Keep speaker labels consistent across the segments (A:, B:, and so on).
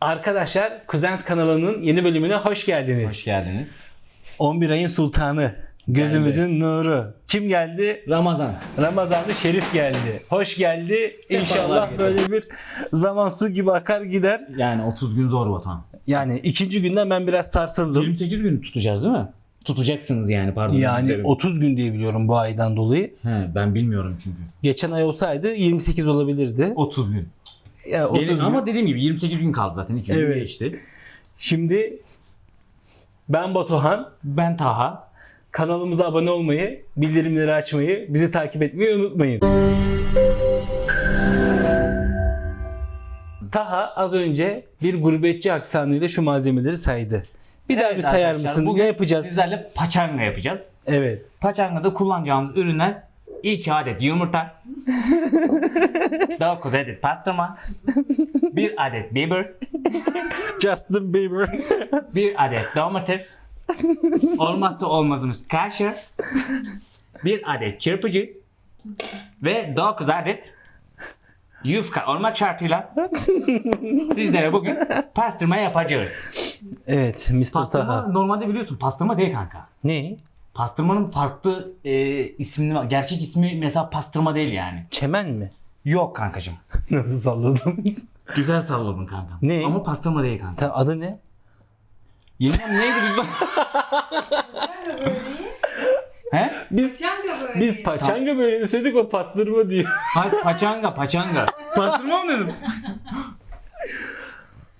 A: Arkadaşlar Kuzens kanalının yeni bölümüne hoş geldiniz.
B: Hoş geldiniz.
A: 11 ayın sultanı, gözümüzün nuru. Kim geldi?
B: Ramazan.
A: Ramazanlı Şerif geldi. Hoş geldi.
B: Sefalar
A: İnşallah
B: getirdi.
A: böyle bir zaman su gibi akar gider.
B: Yani 30 gün zor vatan.
A: Yani ikinci günden ben biraz sarsıldım.
B: 28 gün tutacağız değil mi? Tutacaksınız yani pardon.
A: Yani
B: Derim.
A: 30 gün diye biliyorum bu aydan dolayı.
B: He, ben bilmiyorum çünkü.
A: Geçen ay olsaydı 28 olabilirdi.
B: 30 gün.
A: Ya 30
B: Gelin-
A: gün.
B: Ama dediğim gibi 28 gün kaldı zaten. 2 gün
A: Evet.
B: geçti.
A: Şimdi ben Batuhan.
B: Ben Taha.
A: Kanalımıza abone olmayı, bildirimleri açmayı, bizi takip etmeyi unutmayın. Taha az önce bir gurbetçi aksanıyla şu malzemeleri saydı. Bir daha
B: Evet
A: bir sayar mısın?
B: bugün
A: Ne yapacağız?
B: Sizlerle paçanga yapacağız.
A: Evet.
B: Paçangada kullanacağımız ürünler 2 adet yumurta, 9 adet pastırma, 1 adet biber,
A: Justin Bieber.
B: 1 adet domates, olmazsa olmazımız kaşar, 1 adet çırpıcı ve 9 adet yufka olmak şartıyla sizlere bugün pastırma yapacağız.
A: evet Mr.
B: Pastırma
A: Taha.
B: normalde biliyorsun pastırma değil kanka.
A: Ne?
B: Pastırmanın farklı e, ismini var. Gerçek ismi mesela pastırma değil yani.
A: Çemen mi?
B: Yok kankacığım.
A: Nasıl salladım?
B: Güzel salladın kanka.
A: Ne?
B: Ama pastırma değil kanka.
A: Tamam, adı ne?
B: Yengem neydi biz?
C: Paçanga böreği.
B: He?
A: Biz
C: Paçanga böreği.
A: biz paçanga böyle söyledik o pastırma diyor.
B: Hayır paçanga paçanga. pastırma mı dedim?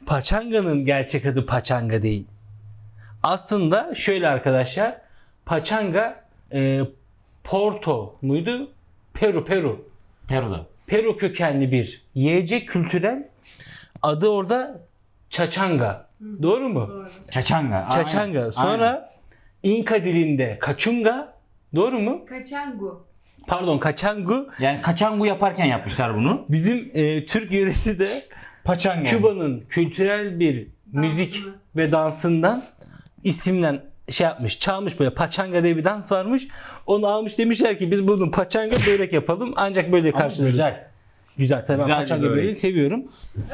A: Paçanga'nın gerçek adı paçanga değil. Aslında şöyle arkadaşlar. Paçanga e, Porto muydu? Peru, Peru.
B: Peru'da.
A: Peru kökenli bir yiyecek kültürel. Adı orada Çaçanga. Doğru mu?
C: Doğru.
B: Çaçanga.
A: Çaçanga.
B: Aynen.
A: Sonra İnka dilinde Kaçunga. Doğru mu?
C: Kaçangu.
A: Pardon Kaçangu.
B: Yani kaçangu yaparken yapmışlar bunu.
A: Bizim e, Türk yöresi de
B: Paçanga.
A: Küba'nın kültürel bir müzik
C: Dansını.
A: ve dansından isimden şey yapmış, çalmış böyle paçanga diye bir dans varmış. Onu almış demişler ki biz bunu paçanga börek yapalım ancak böyle
B: Ama
A: karşılarız. Güzel.
B: güzel.
A: tabii ben
B: Güzel bir
A: paçanga
B: börek.
A: böreği seviyorum.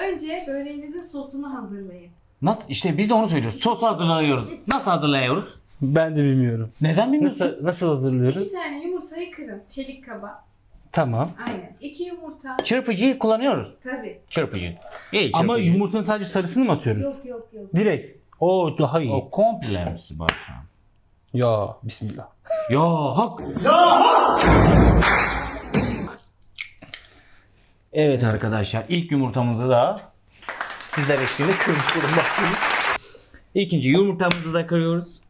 C: Önce böreğinizin sosunu hazırlayın.
B: Nasıl? İşte biz de onu söylüyoruz. Sos hazırlıyoruz. Nasıl hazırlıyoruz?
A: Ben de bilmiyorum.
B: Neden bilmiyorsun?
A: Nasıl nasıl hazırlıyoruz?
C: İki tane yumurtayı kırın. Çelik kaba.
A: Tamam.
C: Aynen. İki yumurta.
B: Çırpıcıyı kullanıyoruz.
C: Tabii.
B: Çırpıcı. İyi
A: Ama
B: çırpıcı.
A: yumurtanın sadece sarısını mı atıyoruz?
C: Yok yok yok.
A: Direkt. O daha iyi.
B: O komple hepsi var şu an.
A: Ya bismillah.
B: Ya hak. Evet arkadaşlar ilk yumurtamızı da sizler eşliğinde kırmış bulunmaktayız. İkinci yumurtamızı da kırıyoruz.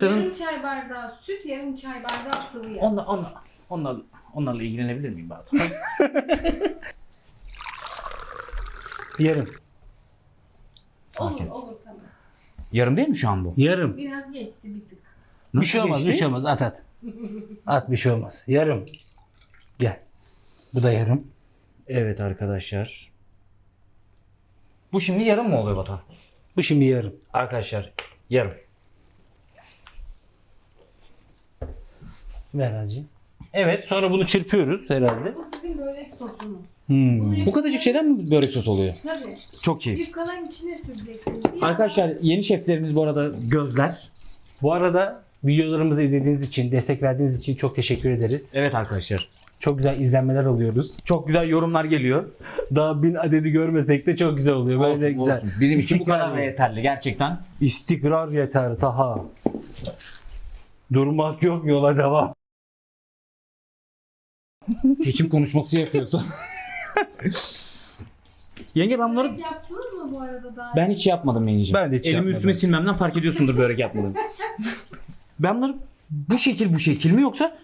C: Yarım çay bardağı süt, yarım çay bardağı sıvı yağ.
B: Onla, onla, onla, onlarla ilgilenebilir miyim Batu?
A: Yarım.
B: Sakin.
C: Olur olur tamam.
B: Yarım değil mi şu an bu?
A: Yarım.
C: Biraz geçti bir tık.
A: bir şey olmaz, bir şey olmaz. At at. At bir şey olmaz. Yarım. Gel. Bu da yarım.
B: Evet arkadaşlar. Bu şimdi yarım mı oluyor Batu?
A: Bu şimdi yarım.
B: Arkadaşlar yarım.
A: Ver hacı. Evet sonra bunu çırpıyoruz herhalde.
C: Bu sizin börek sosunuz.
A: Hmm.
B: Bu kadarcık şeyden mi börek sos oluyor?
C: Tabii.
B: Çok iyi.
C: Yufkaların içine süreceksiniz. Bir
B: Arkadaşlar yeni şeflerimiz bu arada Gözler.
A: Bu arada videolarımızı izlediğiniz için, destek verdiğiniz için çok teşekkür ederiz.
B: Evet arkadaşlar.
A: Çok güzel izlenmeler alıyoruz.
B: Çok güzel yorumlar geliyor.
A: Daha bin adedi görmesek de çok güzel oluyor. Böyle
B: Olsun,
A: güzel.
B: olsun. Bizim için bu kadar da yeterli gerçekten.
A: İstikrar yeter Taha. Durmak yok yola devam.
B: Seçim konuşması yapıyorsun. Yenge ben bunları
C: Börek yaptınız mı bu arada daha?
B: ben hiç yapmadım yengeciğim.
A: Ben de hiç
B: Elimi
A: yapmadım.
B: üstüme silmemden fark ediyorsundur börek yapmadım. ben bunları bu şekil bu şekil mi yoksa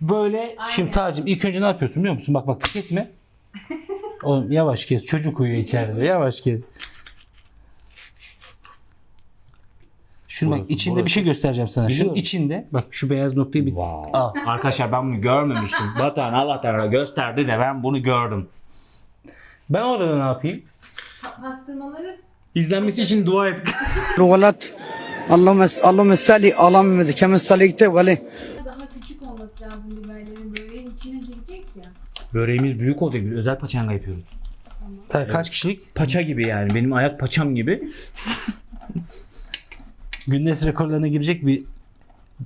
B: böyle
C: Aynen.
A: Şimdi Tacım ilk önce ne yapıyorsun biliyor musun? Bak bak kesme. Oğlum yavaş kes. Çocuk uyuyor içeride. Yavaş kes. Şunu bak
B: Burası,
A: içinde
B: burası.
A: bir şey göstereceğim sana. Şunun
B: Biliyorum.
A: içinde bak şu beyaz noktayı bir
B: Wow.
A: al.
B: Arkadaşlar ben bunu görmemiştim. Batuhan Allah Teala gösterdi de ben bunu gördüm.
A: Ben orada ne yapayım?
C: Pa- Pastırmaları
B: İzlenmesi için dua et.
D: الولد اللهم اللهم صل على محمد كما صليت عليه
C: daha küçük olması lazım biberlerin böreğin içine girecek ya.
B: Böreğimiz büyük olacak. Biz özel paçanga yapıyoruz.
C: Tamam.
A: Ta- Kaç kişilik?
B: Paça gibi yani. Benim ayak paçam gibi.
A: Gündüz rekorlarına girecek bir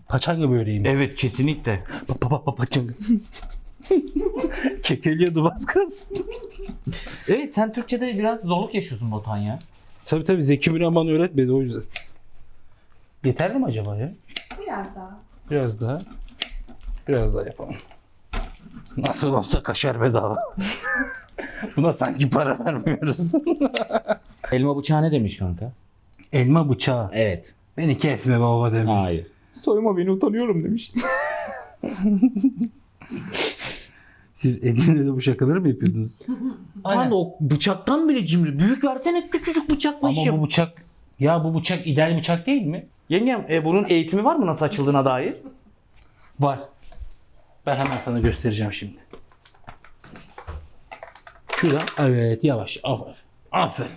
A: paçanga böreği mi?
B: Evet kesinlikle.
A: Pa pa pa pa paçanga. Kekeliyordu bas kız.
B: Evet sen Türkçe'de biraz zorluk yaşıyorsun Batuhan ya.
A: Tabii tabii Zeki Müren bana öğretmedi o yüzden. Yeterli mi acaba ya?
C: Biraz daha.
A: Biraz daha. Biraz daha yapalım. Nasıl olsa kaşar bedava. Buna sanki para vermiyoruz.
B: Elma bıçağı ne demiş kanka?
A: Elma bıçağı.
B: Evet.
A: Beni kesme baba demiş.
B: Hayır. Soyma beni utanıyorum demiş.
A: Siz Edirne'de bu şakaları mı yapıyordunuz?
B: Aynen. o bıçaktan bile cimri. Büyük versene küçücük bıçakla iş
A: Ama
B: yap.
A: bu bıçak ya bu bıçak ideal bıçak değil mi?
B: Yengem e, bunun eğitimi var mı nasıl açıldığına dair?
A: Var. Ben hemen sana göstereceğim şimdi. Şurada. Evet yavaş. Aferin. Aferin.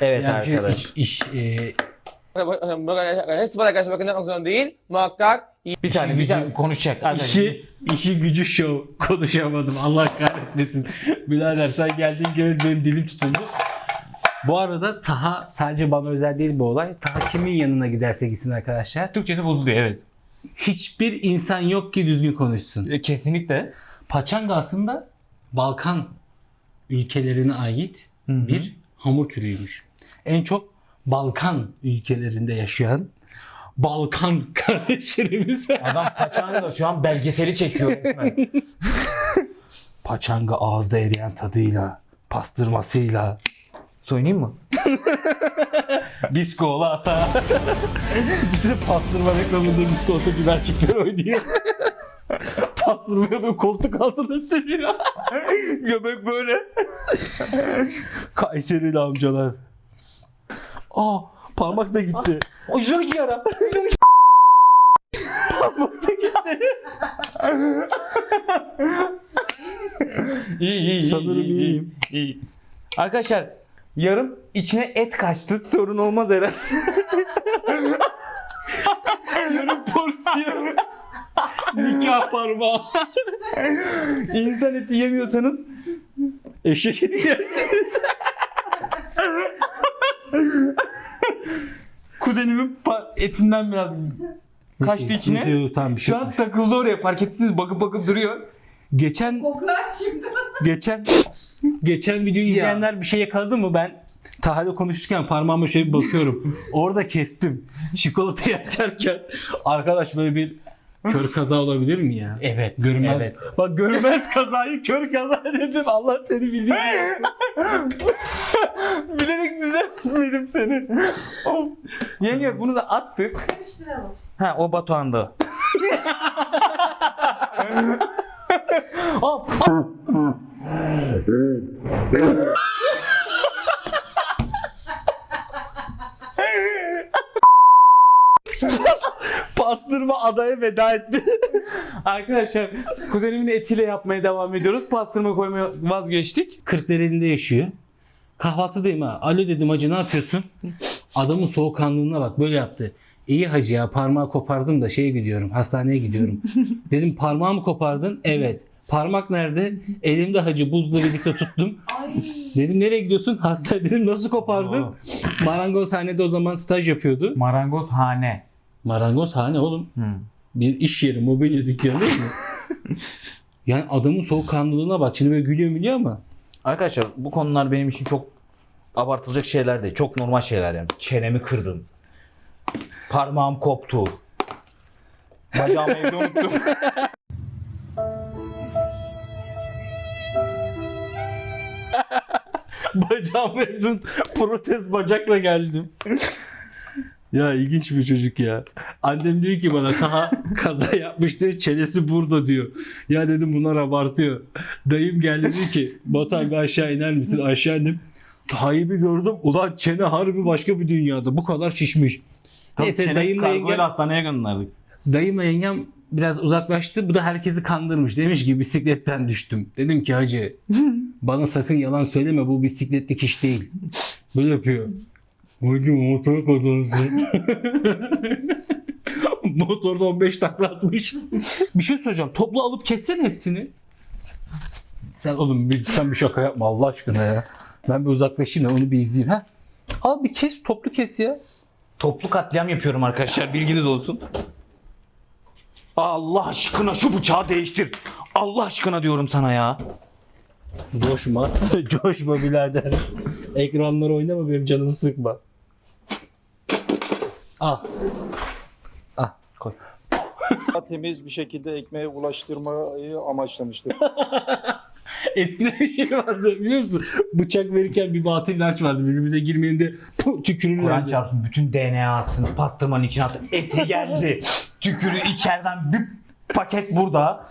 B: Evet
A: Yani
B: arkadaş.
A: iş, iş, e,
E: arkadaşlar bakın yapmak zorunda değil. Muhakkak
B: Bir saniye bir saniye konuşacak. Arkadaş.
A: işi, işi gücü şov. Konuşamadım. Allah kahretmesin. Birader sen geldiğin gibi benim dilim tutuldu. Bu arada Taha sadece bana özel değil bu olay. Taha kimin yanına giderse gitsin arkadaşlar.
B: Türkçesi bozuluyor evet.
A: Hiçbir insan yok ki düzgün konuşsun.
B: E, kesinlikle.
A: Paçanga aslında Balkan ülkelerine ait bir hamur türüymüş. En çok Balkan ülkelerinde yaşayan Balkan kardeşlerimiz
B: Adam paçağıyla şu an belgeseli çekiyor resmen.
A: paçanga ağızda eriyen tadıyla, pastırmasıyla,
B: Soyunayım mı?
A: biskola ata. Düşünsene pastırma reklamında biskolata bibercikler oynuyor. Pastırmaya da koltuk altında sürüyor. Göbek böyle. Kayserili amcalar. Aa parmak da gitti.
B: O zırh yara. iyi iyi iyi.
A: Sanırım
B: iyi,
A: iyiyim.
B: iyi, iyi. Arkadaşlar yarım içine et kaçtı. Sorun olmaz herhalde.
A: Yarım porsiyon. Nikah parmağı.
B: İnsan eti yemiyorsanız
A: Eşek eti yerseniz.
B: kuzenimin pa- etinden biraz kaçtı içine.
A: Neyse, Tamam bir şey
B: Şu an takıldı oraya fark etsiniz bakıp bakıp duruyor.
A: Geçen
C: Koklar şimdi.
A: geçen geçen videoyu izleyenler bir şey yakaladı mı ben Taha'yla konuşurken parmağıma şöyle bir bakıyorum. Orada kestim. Çikolatayı açarken arkadaş böyle bir kör kaza olabilir mi ya?
B: Evet.
A: Görünmez.
B: Evet.
A: Bak görünmez kazayı kör kaza dedim. Allah seni bildiğin
B: Bilerek düzeltmedim seni. of. Yenge bunu da attık.
C: Karıştıralım.
B: Ha o Batuhan'da. Hop.
A: Pastırma adaya veda etti.
B: Arkadaşlar kuzenimin etiyle yapmaya devam ediyoruz. Pastırma koymaya vazgeçtik.
A: Kırklareli'nde yaşıyor. Kahvaltıdayım ha. Alo dedim hacı ne yapıyorsun? Adamın soğukkanlılığına bak böyle yaptı. İyi hacı ya parmağı kopardım da şeye gidiyorum hastaneye gidiyorum. dedim parmağımı kopardın? Evet. Parmak nerede? Elimde hacı buzla birlikte tuttum.
C: Ay.
A: Dedim nereye gidiyorsun? Hasta dedim nasıl kopardın? Marangozhanede o zaman staj yapıyordu.
B: Marangozhane.
A: Marangozhane oğlum.
B: Hmm.
A: Bir iş yeri mobilya dükkanı değil mi? yani adamın soğukkanlılığına bak. Şimdi böyle gülüyor gülüyor ama.
B: Arkadaşlar bu konular benim için çok abartılacak şeyler değil. Çok normal şeyler yani. Çenemi kırdım. Parmağım koptu. Bacağımı evde unuttum.
A: Bacağım evden protez bacakla geldim. Ya ilginç bir çocuk ya. Annem diyor ki bana Taha kaza yapmıştı çenesi burada diyor. Ya dedim bunlar abartıyor. Dayım geldi dedi ki Batuhan bir aşağı iner misin? Aşağı indim. Taha'yı bir gördüm. Ulan çene harbi başka bir dünyada. Bu kadar şişmiş. Neyse dayımla yengem,
B: hastaneye gönderdik.
A: dayımla yengem biraz uzaklaştı. Bu da herkesi kandırmış. Demiş ki bisikletten düştüm. Dedim ki hacı bana sakın yalan söyleme bu bisikletlik iş değil. Böyle yapıyor. Hacı motor kazandı. Motorda 15 takla atmış. bir şey soracağım. Toplu alıp kessene hepsini. Sen oğlum bir, sen bir şaka yapma Allah aşkına ya. Ben bir uzaklaşayım da onu bir izleyeyim. Ha? Al bir kes toplu kes ya.
B: Toplu katliam yapıyorum arkadaşlar bilginiz olsun. Allah aşkına şu bıçağı değiştir. Allah aşkına diyorum sana ya.
A: Coşma. Coşma birader. Ekranları oynama benim canımı sıkma. Al. Al koy.
F: temiz bir şekilde ekmeğe ulaştırmayı amaçlamıştır.
A: Eskiden bir şey vardı biliyor musun? Bıçak verirken bir batıl inanç vardı. Birbirimize girmeyin de
B: Kur'an
A: tükürürlerdi.
B: çarpsın bütün DNA'sını pastırmanın içine attı. Eti geldi. Tükürü içeriden bir paket burada.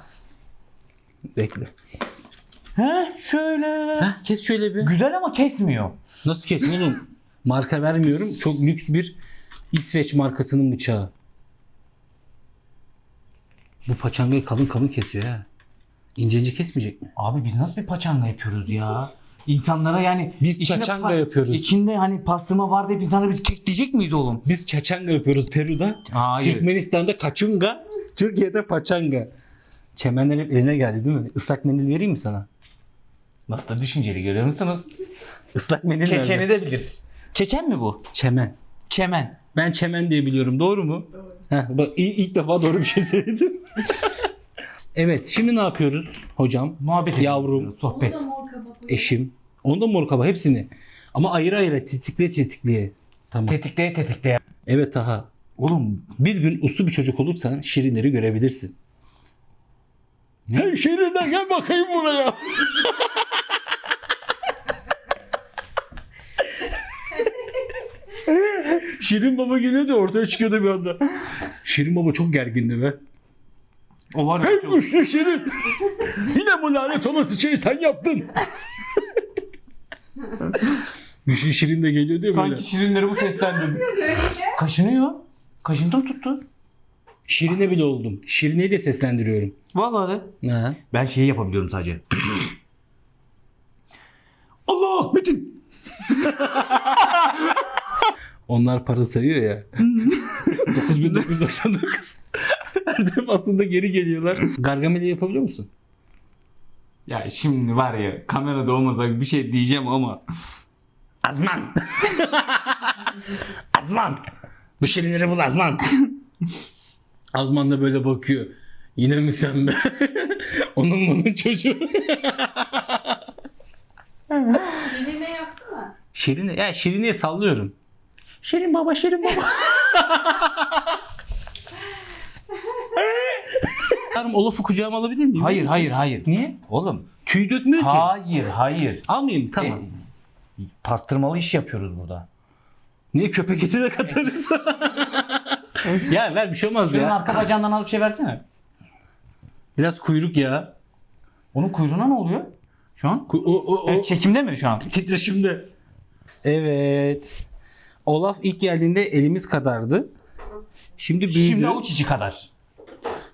A: Bekle.
B: He şöyle.
A: Heh, kes şöyle bir.
B: Güzel ama kesmiyor.
A: Nasıl kesin oğlum? Marka vermiyorum. Çok lüks bir İsveç markasının bıçağı. Bu paçangayı kalın kalın kesiyor ha. İnce ince kesmeyecek mi?
B: Abi biz nasıl bir paçanga yapıyoruz ya? İnsanlara yani
A: Biz
B: içinde
A: çaçanga
B: pa-
A: yapıyoruz.
B: İçinde hani pastırma var deyip insanlara biz kekleyecek miyiz oğlum?
A: Biz çaçanga yapıyoruz Peru'da.
B: Hayır.
A: Türkmenistan'da kaçunga, Türkiye'de paçanga. Çemenler hep eline geldi değil mi? Islak mendil vereyim mi sana?
B: Nasıl da düşünceli görüyor musunuz?
A: Islak mendil nerede?
B: Çeçeni de biliriz. Çeçen mi bu?
A: Çemen.
B: Çemen.
A: Ben çemen diye biliyorum. Doğru mu?
C: Doğru.
A: Heh, bak ilk, ilk defa doğru bir şey söyledim. evet şimdi ne yapıyoruz hocam?
B: Muhabbet
A: Yavrum.
B: ediyoruz, Sohbet.
C: Onu da mor kaba koyalım.
A: Eşim. Onu da mor kaba hepsini. Ama ayrı ayrı titikle titikliye. Tamam.
B: Tetikleye tetikleye.
A: Evet aha.
B: Oğlum
A: Bir gün uslu bir çocuk olursan şirinleri görebilirsin. Hey şirinler gel bakayım buraya. Şirin baba geliyordu ortaya çıkıyordu bir anda. Şirin baba çok gergindi be.
B: o var ya
A: Hey
B: çok...
A: güçlü Şirin. Yine bu lanet olası şeyi sen yaptın. güçlü Şirin de geliyor diyor böyle.
B: Sanki şirinleri bu seslendirdi. Kaşınıyor. Kaşıntım tuttu.
A: Şirin'e bile oldum. Şirine'yi de seslendiriyorum.
B: Vallahi de.
A: Ha.
B: Ben şeyi yapabiliyorum sadece. Allah Metin.
A: Onlar para sayıyor ya. 9999. Her defasında geri geliyorlar. Gargamel'i yapabiliyor musun?
B: Ya şimdi var ya kamerada olmasa bir şey diyeceğim ama.
A: Azman. Azman. Bu şirinleri bul Azman. Azman da böyle bakıyor. Yine mi sen be? Onun bunun çocuğu.
C: Şirine yapsana.
A: Şirine, ya Şirine'ye sallıyorum. Şirin baba, Şirin baba. Yarım Olaf'ı kucağıma alabilir miyim?
B: Hayır
A: Verir misin?
B: hayır hayır.
A: Niye?
B: Oğlum.
A: Tüy dökmüyor ki.
B: Hayır hayır.
A: Almayayım tamam.
B: E, pastırmalı iş yapıyoruz burada.
A: Niye köpek eti de katarız? ya ver bir şey olmaz
B: Senin
A: ya.
B: arka bacağından alıp şey versene.
A: Biraz kuyruk ya.
B: Onun kuyruğuna ne oluyor? Şu an?
A: Ku- o, o, o.
B: Evet, çekimde mi şu an?
A: Titreşimde. Evet. Olaf ilk geldiğinde elimiz kadardı. Şimdi büyüdü.
B: Şimdi avuç içi kadar.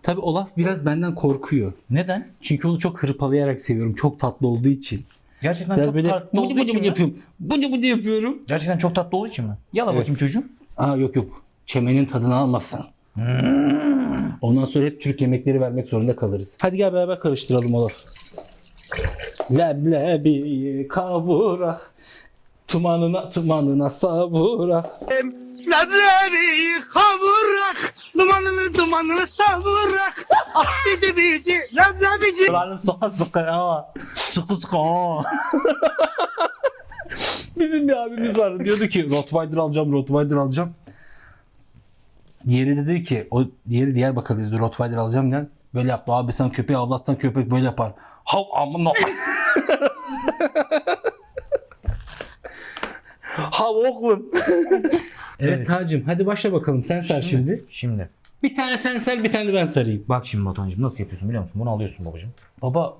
A: Tabii Olaf biraz benden korkuyor.
B: Neden?
A: Çünkü onu çok hırpalayarak seviyorum. Çok tatlı olduğu için.
B: Gerçekten
A: Biraz
B: çok
A: böyle
B: tatlı
A: bıcı
B: olduğu
A: bıcı
B: için
A: bıcı
B: mi?
A: yapıyorum. Bıcı bıcı yapıyorum.
B: Gerçekten çok tatlı olduğu için mi? Yala
A: Evet.
B: bakayım çocuğum.
A: Aa yok yok. Çemenin tadını almasın. Ondan sonra hep Türk yemekleri vermek zorunda kalırız. Hadi gel beraber karıştıralım Olaf. Leblebi kavurak. Tumanına tumanına savurak.
G: Leblebi kavurak, dumanını dumanını savurak. Ah bici bici leblebici.
A: Benim sıkı sıkı ya. Sıkı sıkı ha. Bizim bir abimiz vardı diyordu ki Rottweiler alacağım Rottweiler alacağım. Diğeri de dedi ki o diğeri Diyarbakır'daydı Rottweiler alacağım yani. Böyle yaptı abi sen köpeği avlatsan köpek böyle yapar. Hav amına. Hav oğlum. evet,
B: Evet.
A: Tacım hadi başla bakalım sen sar şimdi.
B: Şimdi.
A: Bir tane sen sar bir tane de ben sarayım.
B: Bak şimdi Batuhan'cığım nasıl yapıyorsun biliyor musun? Bunu alıyorsun babacığım.
A: Baba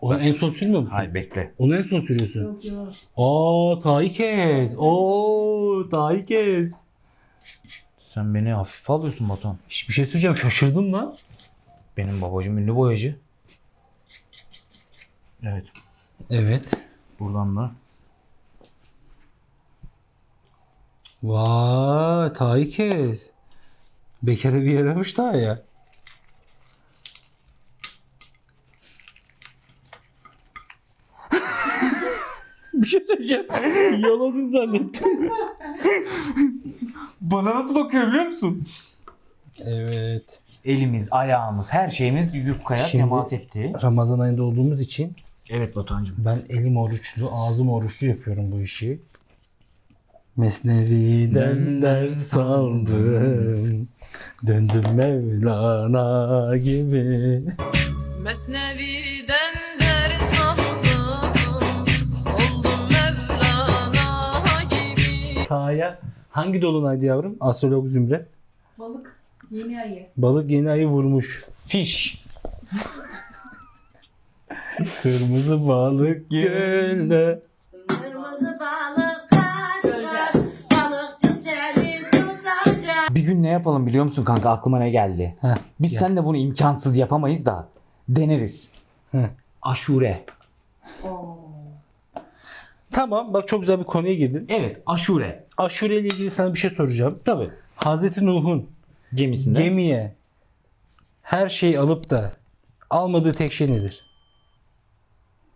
A: onu en son sürmüyor musun?
B: Hayır bekle.
A: Onu en son sürüyorsun.
C: Yok yok.
A: Oo tahi kes. Oo tahi kes.
B: Sen beni hafife alıyorsun Batuhan.
A: Hiçbir şey söyleyeceğim şaşırdım lan.
B: Benim babacığım ünlü boyacı. Evet.
A: Evet.
B: Buradan da
A: Vay tahi kes. Bekara bir yaramış daha ya. bir şey söyleyeceğim. Yalanını zannettim.
B: Bana nasıl bakıyor biliyor musun?
A: Evet.
B: Elimiz, ayağımız, her şeyimiz yufkaya
A: Şimdi-
B: temas etti.
A: Ramazan ayında olduğumuz için
B: Evet Batuhan'cığım.
A: ben elim oruçlu, ağzım oruçlu yapıyorum bu işi. Mesnevi'den ders aldım. Döndüm Mevlana gibi.
H: Mesnevi'den ders aldım Oldum Mevlana gibi
A: Taha'ya hangi dolunaydı yavrum? Astrolog Zümre.
C: Balık yeni ayı.
A: Balık yeni ayı vurmuş.
B: Fiş.
A: Kırmızı balık gölde.
B: Gün ne yapalım biliyor musun kanka aklıma ne geldi?
A: Heh,
B: Biz
A: gel.
B: seninle bunu imkansız yapamayız da deneriz.
A: Heh.
B: Aşure.
A: Tamam bak çok güzel bir konuya girdin.
B: Evet aşure.
A: Aşure ile ilgili sana bir şey soracağım.
B: Tabii.
A: Hazreti Nuh'un
B: Gemisinde.
A: gemiye her şeyi alıp da almadığı tek şey nedir?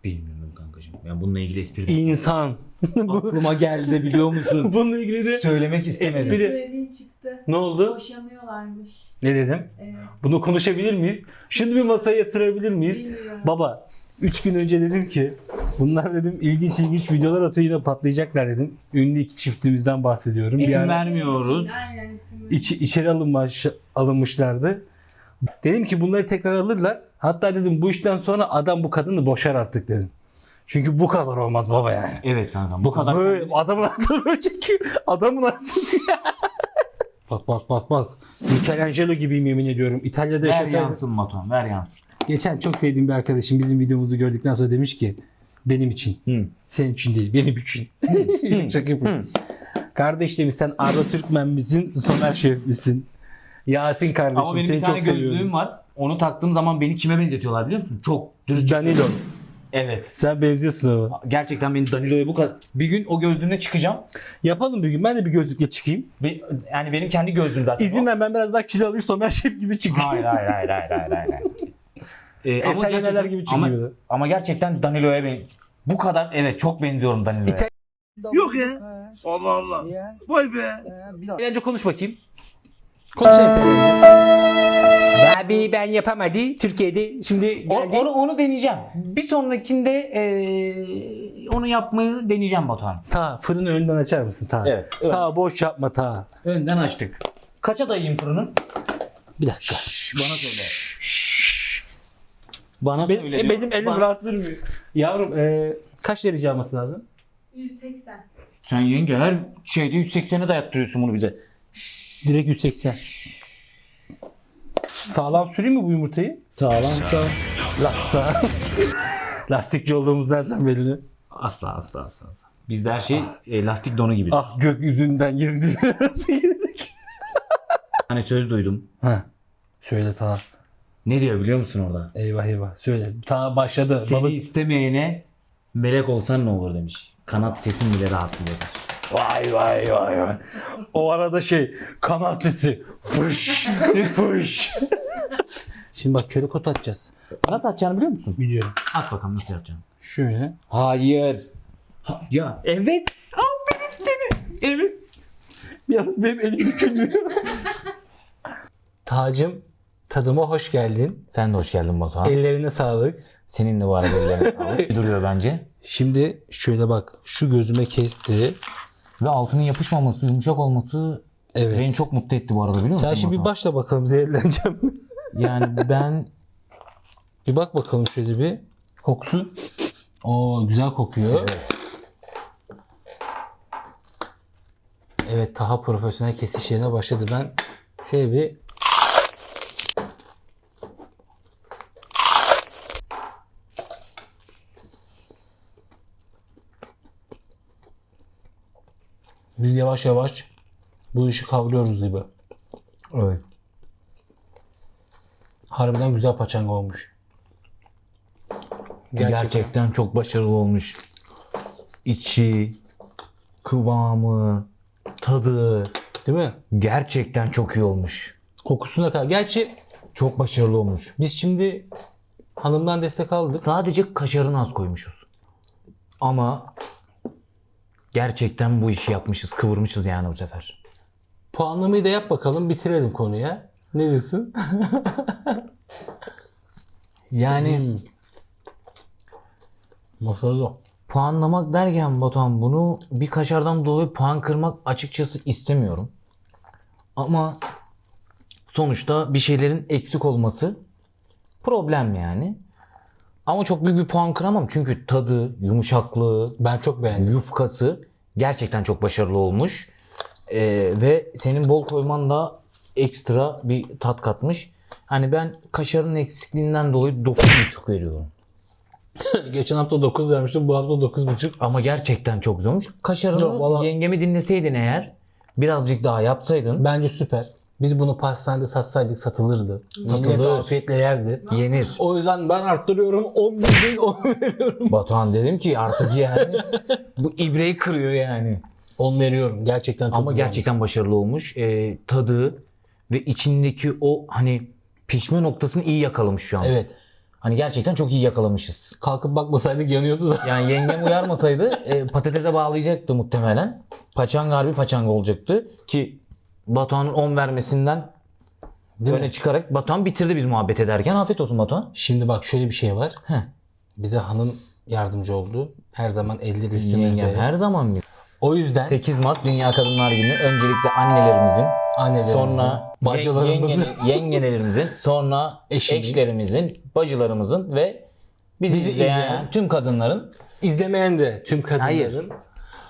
B: Bilmiyorum kankacığım. Yani bununla ilgili espri
A: İnsan.
B: aklıma geldi biliyor musun?
A: Bununla ilgili de
B: Söylemek istemedim.
A: Espri-
C: Söylediğin çıktı.
A: ne oldu?
C: Boşanıyorlarmış.
A: Ne dedim?
C: Evet.
A: Bunu konuşabilir miyiz? Şunu bir masaya yatırabilir miyiz?
C: Bilmiyorum.
A: Baba 3 gün önce dedim ki bunlar dedim ilginç ilginç videolar atıyor yine patlayacaklar dedim. Ünlü iki çiftimizden bahsediyorum.
B: İsim
A: Yani
B: vermiyoruz.
C: Aynen isim
A: içi, içeri alınmış, alınmışlardı. Dedim ki bunları tekrar alırlar. Hatta dedim bu işten sonra adam bu kadını boşar artık dedim. Çünkü bu kadar olmaz baba yani.
B: Evet kanka bu kadar.
A: Böyle adamın aklını böyle çekiyor. Adamın aklını Bak bak bak bak. Michelangelo gibiyim yemin ediyorum. İtalya'da
B: Ver
A: yaşasaydım.
B: yansın Batuhan ver yansın.
A: Geçen çok sevdiğim bir arkadaşım bizim videomuzu gördükten sonra demiş ki benim için.
B: Hı.
A: Senin için değil benim için. Şaka yapıyorum. Kardeş demiş sen Arda Türkmen misin? Soner Şef misin? Yasin kardeşim
B: Ama benim
A: seni
B: bir tane
A: çok seviyorum.
B: gözlüğüm var. Onu taktığım zaman beni kime benzetiyorlar biliyor musun? Çok dürüst.
A: Danilo.
B: Evet.
A: Sen benziyorsun ama.
B: Gerçekten beni Danilo'ya bu kadar... Bir gün o gözlüğümle çıkacağım.
A: Yapalım bir gün. Ben de bir gözlükle çıkayım.
B: Ve- Yani benim kendi gözlüğüm zaten.
A: İzin
B: o.
A: ver ben biraz daha kilo alayım Somer Şef gibi çıkayım.
B: Hayır hayır hayır hayır hayır. hayır. Ee,
A: Eser Yenerler gibi
B: ama,
A: çıkayım.
B: ama gerçekten Danilo'ya ben bu kadar evet çok benziyorum Danilo'ya.
G: Yok ya. Allah Allah. Vay be.
A: Önce konuş bakayım. Konuş sen Abi ben yapamadı. Türkiye'de şimdi
B: O-
A: geldi.
B: onu, onu deneyeceğim. Bir sonrakinde eee, onu yapmayı deneyeceğim Batuhan.
A: Ta fırını önden açar mısın ta?
B: Evet, evet.
A: Ta boş yapma ta.
B: Önden açtık. Kaça dayayım fırının?
A: Bir dakika.
B: Bana söyle. Bana
A: Benim,
B: söyle. diyor.
A: benim elim
B: Bana-
A: rahat durmuyor. Yavrum e, kaç derece alması lazım?
C: 180.
B: Sen yenge her şeyde 180'e dayattırıyorsun bunu bize.
A: Direkt 180. Sağlam süreyim mi bu yumurtayı?
B: Sağlam sağ.
A: La sağ. Lastikçi olduğumuz nereden belli?
B: Asla asla asla. asla. Bizde her şey e, lastik donu gibi.
A: Ah gökyüzünden yerini nasıl girdik?
B: Hani söz duydum.
A: Ha. Söyle ta.
B: Ne diyor biliyor musun orada?
A: Eyvah eyvah. Söyle. Ta başladı.
B: Seni
A: Balık.
B: istemeyene melek olsan ne olur demiş. Kanat sesin bile rahatsız eder.
A: Vay vay vay vay. O arada şey kanat sesi. Fış. fış. Şimdi bak köle kot atacağız.
B: Nasıl atacağını biliyor musun?
A: Biliyorum.
B: At bakalım nasıl yapacaksın.
A: Şöyle.
B: Hayır. ya evet. Aferin seni. Evet.
A: Yalnız benim elim bükülmüyor. Tacım tadıma hoş geldin.
B: Sen de hoş geldin Batuhan.
A: Ellerine sağlık.
B: Senin de bu arada ellerine sağlık. Duruyor bence.
A: Şimdi şöyle bak şu gözüme kesti.
B: Ve altının yapışmaması, yumuşak olması
A: Evet.
B: beni çok mutlu etti bu arada biliyor musun?
A: Sen şimdi bir başla bakalım zehirleneceğim mi?
B: Yani ben
A: bir bak bakalım şöyle bir. Kokusu. Oo güzel kokuyor. Evet. Taha profesyonel kesiş yerine başladı. Ben şöyle bir Biz yavaş yavaş bu işi kavruyoruz gibi.
B: evet.
A: Harbiden güzel paçanga olmuş.
B: Gerçekten. çok başarılı olmuş. İçi, kıvamı, tadı
A: Değil mi?
B: gerçekten çok iyi olmuş.
A: Kokusuna kadar. Gerçi
B: Çok başarılı olmuş.
A: biz şimdi hanımdan destek aldık.
B: Sadece kaşarını az koymuşuz. Ama Gerçekten bu işi yapmışız, kıvırmışız yani bu sefer.
A: Puanlamayı da yap bakalım bitirelim konuya. Ne diyorsun?
B: Yani
A: Hmm. Maşallah.
B: puanlamak derken Batuhan bunu bir kaşardan dolayı puan kırmak açıkçası istemiyorum. Ama sonuçta bir şeylerin eksik olması problem yani. Ama çok büyük bir puan kıramam çünkü tadı, yumuşaklığı,
A: Ben çok beğendim.
B: yufkası gerçekten çok başarılı olmuş. Ee, ve senin bol koyman da ekstra bir tat katmış. Hani ben kaşarın eksikliğinden dolayı 9,5 veriyorum.
A: Geçen hafta 9 vermiştim. Bu hafta 9,5.
B: Ama gerçekten çok güzel olmuş. Kaşarını
A: Yok, valla-
B: yengemi dinleseydin eğer birazcık daha yapsaydın
A: Bence süper. Biz bunu pastanede satsaydık satılırdı. Millet
B: Satılır.
A: afiyetle yerdi.
B: yenir.
A: O yüzden ben arttırıyorum. 11 değil 10 veriyorum.
B: Batuhan dedim ki artık yani bu ibreyi kırıyor yani.
A: 10 veriyorum. Gerçekten çok
B: Ama
A: güzel
B: gerçekten başarılı olmuş. Ee, tadı ve içindeki o hani pişme noktasını iyi yakalamış şu an.
A: olmuş. Evet.
B: Hani gerçekten çok iyi yakalamışız.
A: Kalkıp bakmasaydık yanıyordu da.
B: Yani yengem uyarmasaydı e, patatese bağlayacaktı muhtemelen. Paçanga harbi paçanga olacaktı. Ki Batuhan'ın 10 vermesinden
A: Değil
B: öne
A: mi?
B: çıkarak Batuhan bitirdi biz muhabbet ederken. Afiyet olsun Batuhan.
A: Şimdi bak şöyle bir şey var.
B: Heh.
A: Bize hanım yardımcı oldu. Her zaman elleri üstümüzde.
B: Yengem her zaman bir.
A: O yüzden
B: 8 Mart Dünya Kadınlar Günü. Öncelikle annelerimizin,
A: annelerimizin,
B: sonra
A: bacılarımızın,
B: yengene- yengenelerimizin, sonra
A: Eşimin.
B: eşlerimizin, bacılarımızın ve bizi,
A: Bizi
B: izleyen,
A: izleyen-
B: tüm kadınların
A: izlemeyen de tüm kadınların,
B: Hayır.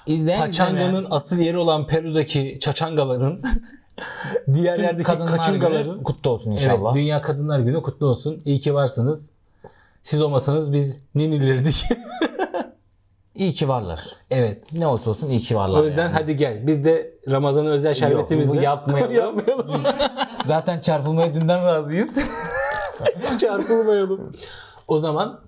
B: İzleyen
A: paçanganın
B: izlemeyen
A: asıl yeri olan Peru'daki çaçangaların,
B: tüm
A: diğerlerdeki
B: kadınlar
A: kaçıngaların
B: kutlu olsun
A: Evet,
B: inşallah.
A: Dünya Kadınlar Günü kutlu olsun. İyi ki varsınız. Siz olmasanız biz ninilirdik.
B: İyi ki varlar.
A: evet.
B: Ne olsa olsun iyi ki varlar.
A: O yüzden
B: yani.
A: hadi gel. Biz de Ramazan'a özel şerbetimizle
B: bu yapmayalım.
A: yapmayalım.
B: Zaten çarpılmaya dünden razıyız.
A: Çarpılmayalım. O zaman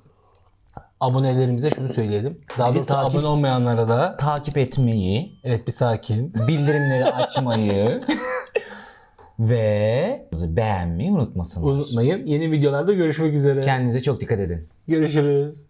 A: abonelerimize şunu söyleyelim. Daha
B: Bizi
A: doğrusu
B: takip-
A: abone olmayanlara da
B: Takip etmeyi,
A: evet bir sakin.
B: bildirimleri açmayı ve beğenmeyi unutmasınlar.
A: Unutmayın. Yeni videolarda görüşmek üzere.
B: Kendinize çok dikkat edin.
A: Görüşürüz.